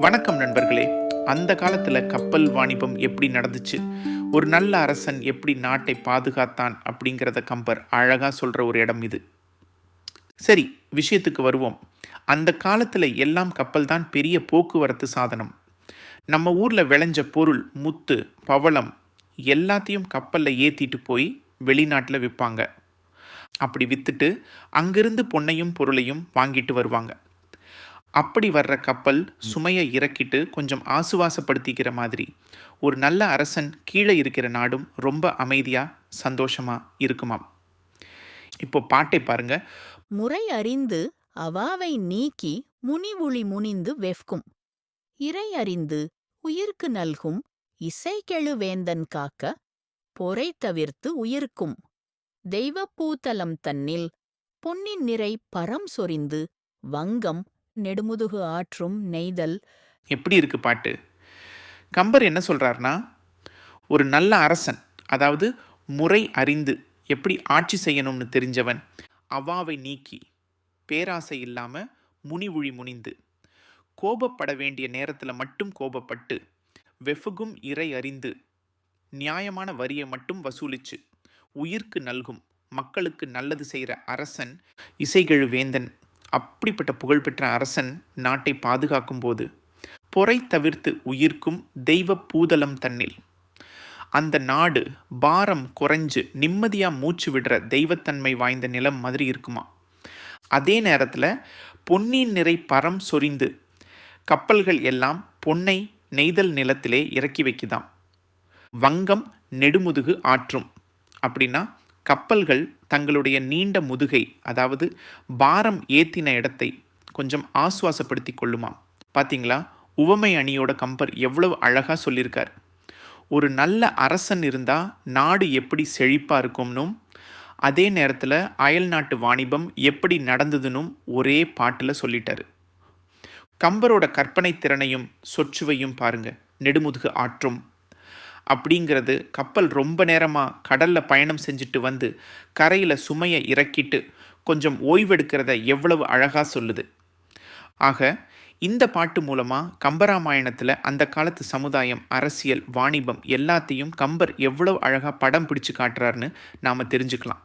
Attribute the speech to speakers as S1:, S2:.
S1: வணக்கம் நண்பர்களே. அந்த காலத்தில் கப்பல் வாணிபம் எப்படி நடந்துச்சு? ஒரு நல்ல அரசன் எப்படி நாட்டை பாதுகாத்தான் அப்படிங்கிறத கம்பர் அழகாக சொல்கிற ஒரு இடம் இது. சரி விஷயத்துக்கு வருவோம். அந்த காலத்தில் எல்லாம் கப்பல் தான் பெரிய போக்குவரத்து சாதனம். நம்ம ஊரில் விளைஞ்ச பொருள் முத்து பவளம் எல்லாத்தையும் கப்பலில் ஏற்றிட்டு போய் வெளிநாட்டில் விற்பாங்க அப்படி விற்றுட்டு அங்கிருந்து பொன்னையும் பொருளையும் வாங்கிட்டு வருவாங்க. அப்படி வர்ற கப்பல் சுமையை இறக்கிட்டு கொஞ்சம் ஆசுவாசப்படுத்திக்கிற மாதிரி. ஒரு நல்ல அரசன் கீழே இருக்கிற நாடும் ரொம்ப அமைதியாக சந்தோஷமாக இருக்குமாம். இப்போ பாட்டை பாருங்க.
S2: முறை அறிந்து அவாவை நீக்கி முனிவுளி முனிந்து வெஃப்கும். இறை அறிந்து உயிர்க்கு நல்கும் இசைக்கெழு வேந்தன் காக்க பொறை தவிர்த்து உயிர்க்கும். தெய்வப்பூத்தலம் தன்னில் பொன்னின் நிறை பரம் சொரிந்து வங்கம் நெடுமுதுகு ஆற்றும் நெய்தல்.
S1: எப்படி இருக்கு பாட்டு? கம்பர் என்ன சொல்கிறாருன்னா ஒரு நல்ல அரசன் அதாவது முறை அறிந்து எப்படி ஆட்சி செய்யணும்னு தெரிஞ்சவன் அவாவை நீக்கி பேராசை இல்லாம முனிவுழி முனிந்து கோபப்பட வேண்டிய நேரத்தில் மட்டும் கோபப்பட்டு வெஃபுகும் இறை அறிந்து நியாயமான வரியை மட்டும் வசூலிச்சு உயிர்க்கு நல்கும் மக்களுக்கு நல்லது செய்கிற அரசன் இசைகழு வேந்தன் அப்படிப்பட்ட புகழ்பெற்ற அரசன் நாட்டை பாதுகாக்கும் போது பொறை தவிர்த்து உயிர்க்கும் தெய்வ பூதலம் தன்னில். அந்த நாடு பாரம் குறைஞ்சு நிம்மதியாக மூச்சு விடுற தெய்வத்தன்மை வாய்ந்த நிலம் மாதிரி இருக்குமா? அதே நேரத்தில் பொன்னின் நிறை பரம் சொரிந்து கப்பல்கள் எல்லாம் பொன்னை நெய்தல் நிலத்திலே இறக்கி வைக்குதாம். வங்கம் நெடுமுதுகு ஆற்றும். அப்படின்னா கப்பல்கள் தங்களுடைய நீண்ட முதுகை அதாவது பாரம் ஏத்தின இடத்தை கொஞ்சம் ஆசுவாசப்படுத்தி கொள்ளுமாம். பார்த்தீங்களா உவமை அணியோட கம்பர் எவ்வளவு அழகாக சொல்லியிருக்கார் ஒரு நல்ல அரசன் இருந்தால் நாடு எப்படி செழிப்பாக இருக்கும்னும் அதே நேரத்தில் அயல் நாட்டு வாணிபம் எப்படி நடந்ததுன்னும் ஒரே பாட்டில் சொல்லிட்டாரு. கம்பரோட கற்பனை திறனையும் சொற்றுவையும் பாருங்க. நெடுமுதுகு ஆற்றும் அப்படிங்கிறது கப்பல் ரொம்ப நேரமாக கடலில் பயணம் செஞ்சுட்டு வந்து கரையில் சுமையை இறக்கிட்டு கொஞ்சம் ஓய்வெடுக்கிறத எவ்வளவு அழகாக சொல்லுது. ஆக இந்த பாட்டு மூலமாக கம்பராமாயணத்தில் அந்த காலத்து சமுதாயம் அரசியல் வாணிபம் எல்லாத்தையும் கம்பர் எவ்வளவு அழகாக படம் பிடிச்சு காட்டுறாருன்னு நாம் தெரிஞ்சுக்கலாம்.